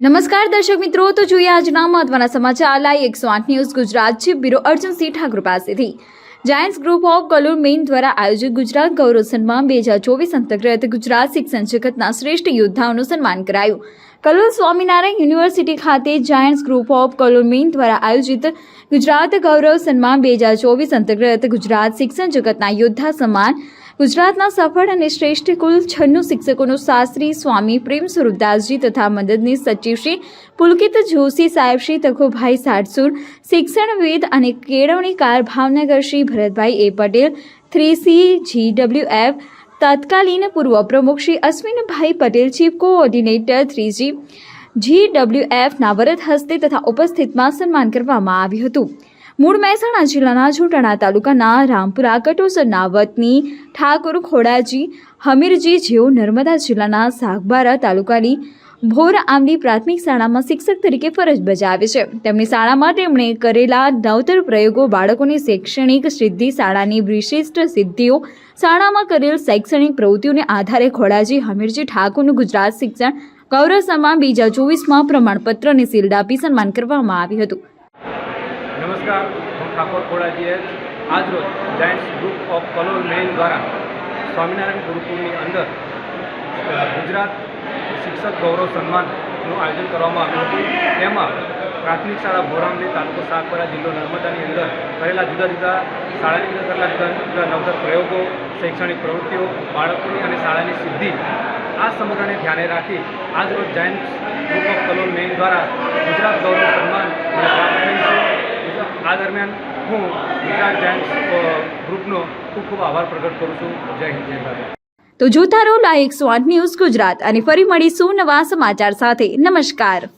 નમસ્કાર દર્શક મિત્રો, તો જોઈએ આજના મહત્વના સમાચાર. લાઈ એકસો આઠ ન્યૂઝ ગુજરાત છે. બ્યુરો અર્જુનસિંહ ઠાકુર પાસેથી. Giants group of Kalol main દ્વારા આયોજિત ગુજરાત ગૌરવ સન્માન બે હજાર ચોવીસ અંતર્ગત ગુજરાત શિક્ષણ જગતના શ્રેષ્ઠ યોદ્ધાઓનું સન્માન કરાયું. કલોલ સ્વામિનારાયણ યુનિવર્સિટી ખાતે Giants group of Kalol main દ્વારા આયોજિત ગુજરાત ગૌરવ સન્માન બે હજાર ચોવીસ અંતર્ગત ગુજરાત શિક્ષણ જગતના યોદ્ધા સન્માન ગુજરાતના સફળ અને શ્રેષ્ઠ કુલ છન્નું શિક્ષકોનું શાસ્ત્રી સ્વામી પ્રેમ સ્વરૂપદાસજી તથા મદદની સચિવ શ્રી પુલકિત જોશી સાહેબ શ્રી તખુભાઈ સાટસુર શિક્ષણવિદ અને કેળવણીકાર Bhavnagar Shri Bharatbhai A Patel, three C G W F, તત્કાલીન પૂર્વ પ્રમુખ Shri Ashwinbhai Patel, chief coordinator three G G W એફના વરદ હસ્તે તથા ઉપસ્થિતમાં સન્માન કરવામાં આવ્યું હતું. મૂળ મહેસાણા જિલ્લાના જોટાણા તાલુકાના રામપુરા કટોસરના વતની ઠાકોર ખોડાજી, હમીરજી જેઓ નર્મદા જિલ્લાના સાગબારા તાલુકાની ભોર આમલી પ્રાથમિક શાળામાં શિક્ષક તરીકે ફરજ બજાવે છે. તેમની શાળામાં તેમણે કરેલા નવતર પ્રયોગો બાળકોની શૈક્ષણિક સિદ્ધિ, શાળાની વિશિષ્ટ સિદ્ધિઓ, શાળામાં કરેલ શૈક્ષણિક પ્રવૃત્તિઓને આધારે ખોડાજી, હમીરજી ઠાકોરનું ગુજરાત શિક્ષણ, ગૌરવ સમાન બે હજાર ચોવીસમાં પ્રમાણપત્ર અને સન્માન કરવામાં આવ્યું હતું. નમસ્કાર હું ઠાકોર ખોડાજીએ આજરોજ Giants group of Kalol main દ્વારા સ્વામિનારાયણ ગુરુકુળની અંદર ગુજરાત શિક્ષક ગૌરવ સન્માનનું આયોજન કરવામાં આવ્યું હતું. તેમાં પ્રાથમિક શાળા ભોરામલી તાલુકો સાગપરા જિલ્લો નર્મદાની અંદર કરેલા જુદા જુદા શાળાની અંદર કરેલા જુદા જુદા નવતર પ્રયોગો, શૈક્ષણિક પ્રવૃત્તિઓ, બાળકોની અને શાળાની સિદ્ધિ આ સમગ્રને ધ્યાને રાખી આજરોજ Giants group of Kalol main દ્વારા ગુજરાત ગૌરવ સન્માન મને પ્રાપ્ત થયું છે આ દરમિયાન હું ગુજરાત જાયન્ટ્સ ગ્રુપનો ખૂબ ખૂબ આભાર પ્રગટ કરું છું. જય હિન્દ, જય ભારત. તો જોતા રહો લાઈક સ્વાટ ન્યૂઝ ગુજરાત. અને ફરી મળીશું નવા સમાચાર સાથે. નમસ્કાર.